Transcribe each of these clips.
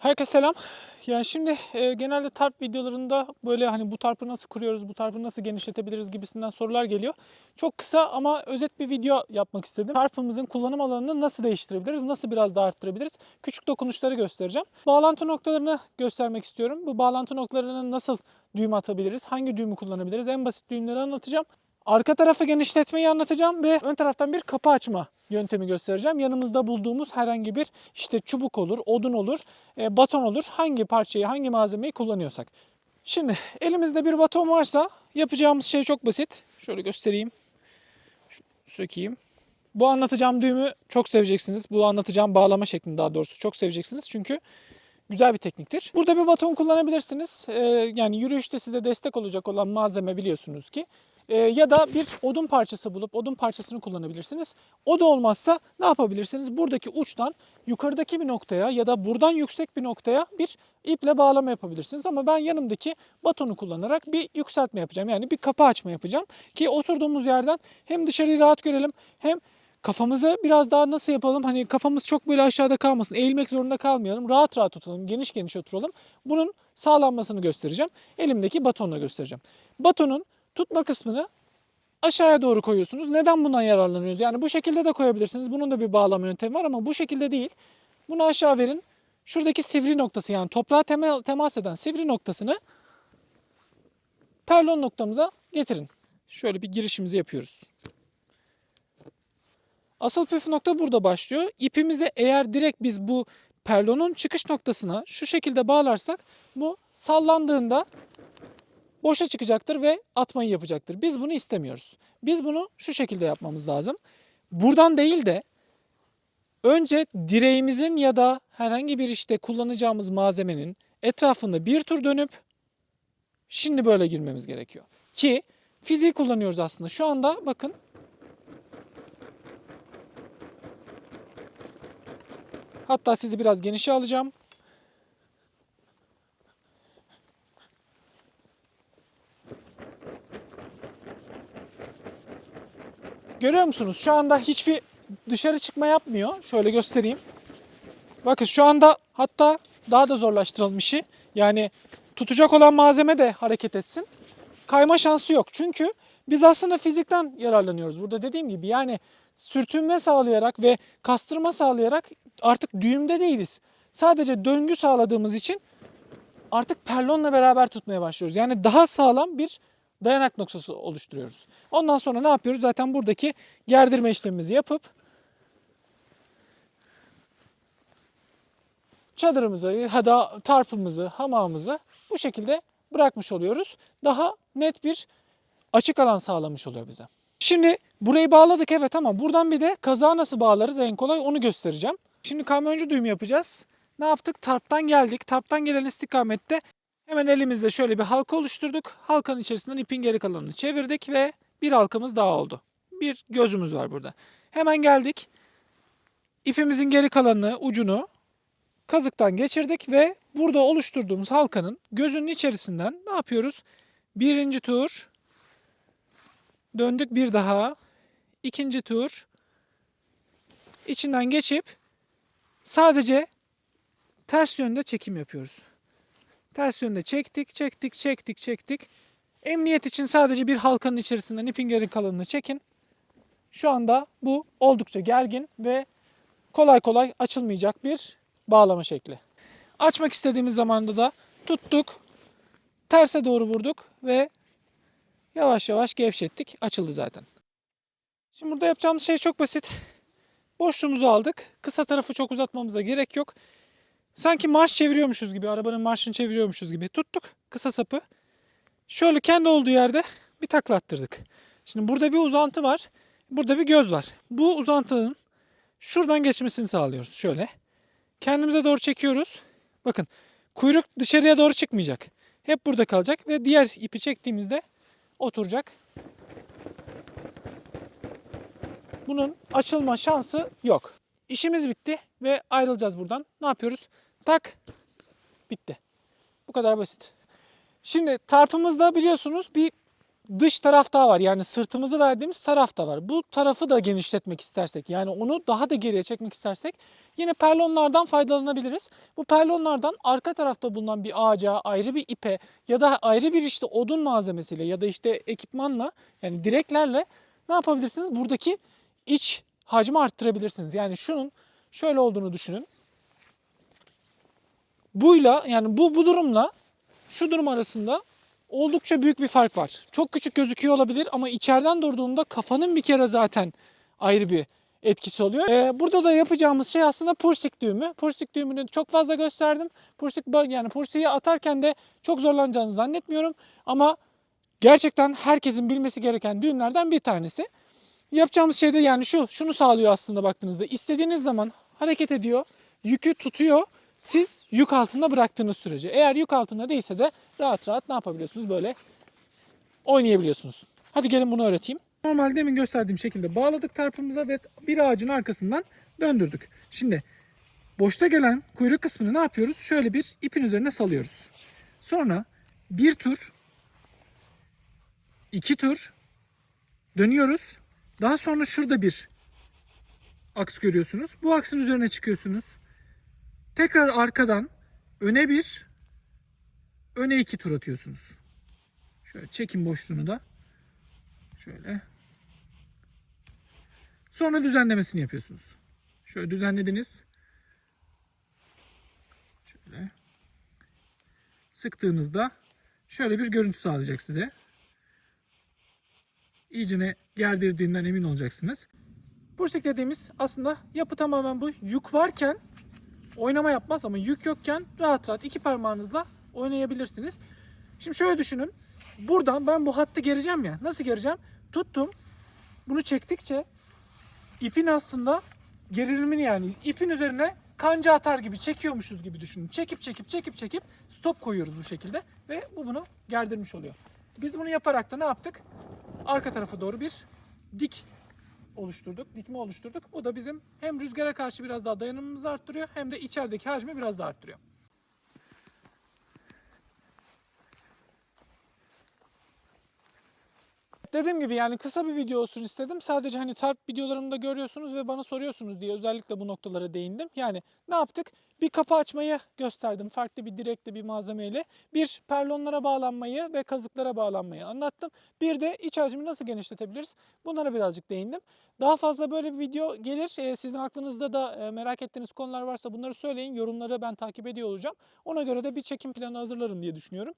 Herkese selam. Yani şimdi e, genelde tarp videolarında böyle hani bu tarpı nasıl kuruyoruz, bu tarpı nasıl genişletebiliriz gibisinden sorular geliyor. Çok kısa ama özet bir video yapmak istedim. Tarpımızın kullanım alanını nasıl değiştirebiliriz, nasıl biraz daha arttırabiliriz? Küçük dokunuşları göstereceğim. Bağlantı noktalarını göstermek istiyorum. Bu bağlantı noktalarını nasıl düğüm atabiliriz, hangi düğümü kullanabiliriz? En basit düğümleri anlatacağım. Arka tarafı genişletmeyi anlatacağım ve ön taraftan bir kapı açma yöntemi göstereceğim. Yanımızda bulduğumuz herhangi bir işte çubuk olur, odun olur, e, baton olur. Hangi parçayı, hangi malzemeyi kullanıyorsak. Şimdi elimizde bir baton varsa yapacağımız şey çok basit. Şöyle göstereyim. Şu- sökeyim. Bu anlatacağım düğümü çok seveceksiniz. Bu anlatacağım bağlama şeklini daha doğrusu çok seveceksiniz. Çünkü güzel bir tekniktir. Burada bir baton kullanabilirsiniz. Ee, yani yürüyüşte size destek olacak olan malzeme biliyorsunuz ki. Ee, ya da bir odun parçası bulup odun parçasını kullanabilirsiniz. O da olmazsa ne yapabilirsiniz? Buradaki uçtan yukarıdaki bir noktaya ya da buradan yüksek bir noktaya bir iple bağlama yapabilirsiniz. Ama ben yanımdaki batonu kullanarak bir yükseltme yapacağım. Yani bir kapı açma yapacağım ki oturduğumuz yerden hem dışarıyı rahat görelim hem kafamızı biraz daha nasıl yapalım? Hani kafamız çok böyle aşağıda kalmasın. Eğilmek zorunda kalmayalım. Rahat rahat oturalım. Geniş geniş oturalım. Bunun sağlanmasını göstereceğim. Elimdeki batonla göstereceğim. Batonun tutma kısmını aşağıya doğru koyuyorsunuz. Neden bundan yararlanıyoruz? Yani bu şekilde de koyabilirsiniz. Bunun da bir bağlama yöntemi var ama bu şekilde değil. Bunu aşağı verin. Şuradaki sivri noktası yani toprağa temas eden sivri noktasını perlon noktamıza getirin. Şöyle bir girişimizi yapıyoruz. Asıl püf nokta burada başlıyor. İpimizi eğer direkt biz bu perlonun çıkış noktasına şu şekilde bağlarsak bu sallandığında boşa çıkacaktır ve atmayı yapacaktır. Biz bunu istemiyoruz. Biz bunu şu şekilde yapmamız lazım. Buradan değil de önce direğimizin ya da herhangi bir işte kullanacağımız malzemenin etrafında bir tur dönüp şimdi böyle girmemiz gerekiyor. Ki fiziği kullanıyoruz aslında. Şu anda bakın Hatta sizi biraz genişe alacağım. Görüyor musunuz? Şu anda hiçbir dışarı çıkma yapmıyor. Şöyle göstereyim. Bakın şu anda hatta daha da zorlaştıralım. Yani tutacak olan malzeme de hareket etsin. Kayma şansı yok. Çünkü biz aslında fizikten yararlanıyoruz. Burada dediğim gibi yani sürtünme sağlayarak ve kastırma sağlayarak artık düğümde değiliz. Sadece döngü sağladığımız için artık perlonla beraber tutmaya başlıyoruz. Yani daha sağlam bir dayanak noktası oluşturuyoruz. Ondan sonra ne yapıyoruz? Zaten buradaki gerdirme işlemimizi yapıp çadırımızı, ya da tarpımızı, hamamımızı bu şekilde bırakmış oluyoruz. Daha net bir açık alan sağlamış oluyor bize. Şimdi burayı bağladık evet ama buradan bir de kazağı nasıl bağlarız en kolay onu göstereceğim. Şimdi kamyoncu düğüm yapacağız. Ne yaptık? Tarptan geldik. Tarptan gelen istikamette hemen elimizde şöyle bir halka oluşturduk. Halkanın içerisinden ipin geri kalanını çevirdik ve bir halkamız daha oldu. Bir gözümüz var burada. Hemen geldik. İpimizin geri kalanını, ucunu kazıktan geçirdik ve burada oluşturduğumuz halkanın gözünün içerisinden ne yapıyoruz? Birinci tur, Döndük bir daha. İkinci tur. İçinden geçip sadece ters yönde çekim yapıyoruz. Ters yönde çektik, çektik, çektik, çektik. Emniyet için sadece bir halkanın içerisinden ipin geri kalanını çekin. Şu anda bu oldukça gergin ve kolay kolay açılmayacak bir bağlama şekli. Açmak istediğimiz zamanda da tuttuk, terse doğru vurduk ve Yavaş yavaş gevşettik. Açıldı zaten. Şimdi burada yapacağımız şey çok basit. Boşluğumuzu aldık. Kısa tarafı çok uzatmamıza gerek yok. Sanki marş çeviriyormuşuz gibi, arabanın marşını çeviriyormuşuz gibi tuttuk kısa sapı. Şöyle kendi olduğu yerde bir takla attırdık. Şimdi burada bir uzantı var. Burada bir göz var. Bu uzantının şuradan geçmesini sağlıyoruz. Şöyle. Kendimize doğru çekiyoruz. Bakın kuyruk dışarıya doğru çıkmayacak. Hep burada kalacak ve diğer ipi çektiğimizde oturacak. Bunun açılma şansı yok. İşimiz bitti ve ayrılacağız buradan. Ne yapıyoruz? Tak. Bitti. Bu kadar basit. Şimdi tarpımızda biliyorsunuz bir dış taraf daha var. Yani sırtımızı verdiğimiz taraf da var. Bu tarafı da genişletmek istersek yani onu daha da geriye çekmek istersek Yine perlonlardan faydalanabiliriz. Bu perlonlardan arka tarafta bulunan bir ağaca, ayrı bir ipe ya da ayrı bir işte odun malzemesiyle ya da işte ekipmanla yani direklerle ne yapabilirsiniz? Buradaki iç hacmi arttırabilirsiniz. Yani şunun şöyle olduğunu düşünün. Buyla yani bu bu durumla şu durum arasında oldukça büyük bir fark var. Çok küçük gözüküyor olabilir ama içeriden durduğunda kafanın bir kere zaten ayrı bir etkisi oluyor. Ee, burada da yapacağımız şey aslında pursik düğümü. Pursik düğümünü çok fazla gösterdim. Pursik yani pursiyi atarken de çok zorlanacağını zannetmiyorum ama gerçekten herkesin bilmesi gereken düğümlerden bir tanesi. Yapacağımız şey de yani şu, şunu sağlıyor aslında baktığınızda. İstediğiniz zaman hareket ediyor, yükü tutuyor. Siz yük altında bıraktığınız sürece. Eğer yük altında değilse de rahat rahat ne yapabiliyorsunuz? Böyle oynayabiliyorsunuz. Hadi gelin bunu öğreteyim. Normalde demin gösterdiğim şekilde bağladık tarpımıza ve bir ağacın arkasından döndürdük. Şimdi boşta gelen kuyruk kısmını ne yapıyoruz? Şöyle bir ipin üzerine salıyoruz. Sonra bir tur, iki tur dönüyoruz. Daha sonra şurada bir aks görüyorsunuz. Bu aksın üzerine çıkıyorsunuz. Tekrar arkadan öne bir, öne iki tur atıyorsunuz. Şöyle çekin boşluğunu da. Şöyle. Sonra düzenlemesini yapıyorsunuz. Şöyle düzenlediniz. Şöyle. Sıktığınızda şöyle bir görüntü sağlayacak size. İyicene gerdirdiğinden emin olacaksınız. Bursik dediğimiz aslında yapı tamamen bu. Yük varken oynama yapmaz ama yük yokken rahat rahat iki parmağınızla oynayabilirsiniz. Şimdi şöyle düşünün. Buradan ben bu hattı gereceğim ya. Nasıl gereceğim? Tuttum. Bunu çektikçe ipin aslında gerilimini yani ipin üzerine kanca atar gibi çekiyormuşuz gibi düşünün. Çekip çekip çekip çekip stop koyuyoruz bu şekilde ve bu bunu gerdirmiş oluyor. Biz bunu yaparak da ne yaptık? Arka tarafa doğru bir dik oluşturduk, dikme oluşturduk. Bu da bizim hem rüzgara karşı biraz daha dayanımımızı arttırıyor hem de içerideki hacmi biraz daha arttırıyor. Dediğim gibi yani kısa bir video olsun istedim. Sadece hani tarp videolarımda görüyorsunuz ve bana soruyorsunuz diye özellikle bu noktalara değindim. Yani ne yaptık? Bir kapı açmayı gösterdim. Farklı bir direkle bir malzemeyle. Bir perlonlara bağlanmayı ve kazıklara bağlanmayı anlattım. Bir de iç hacmi nasıl genişletebiliriz? Bunlara birazcık değindim. Daha fazla böyle bir video gelir. Ee, sizin aklınızda da e, merak ettiğiniz konular varsa bunları söyleyin. Yorumları ben takip ediyor olacağım. Ona göre de bir çekim planı hazırlarım diye düşünüyorum.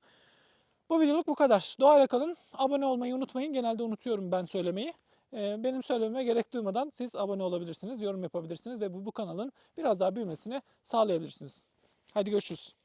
Bu videoluk bu kadar. Doğayla kalın. Abone olmayı unutmayın. Genelde unutuyorum ben söylemeyi. Ee, Benim söylememe gerek duymadan siz abone olabilirsiniz, yorum yapabilirsiniz ve bu, bu kanalın biraz daha büyümesini sağlayabilirsiniz. Hadi görüşürüz.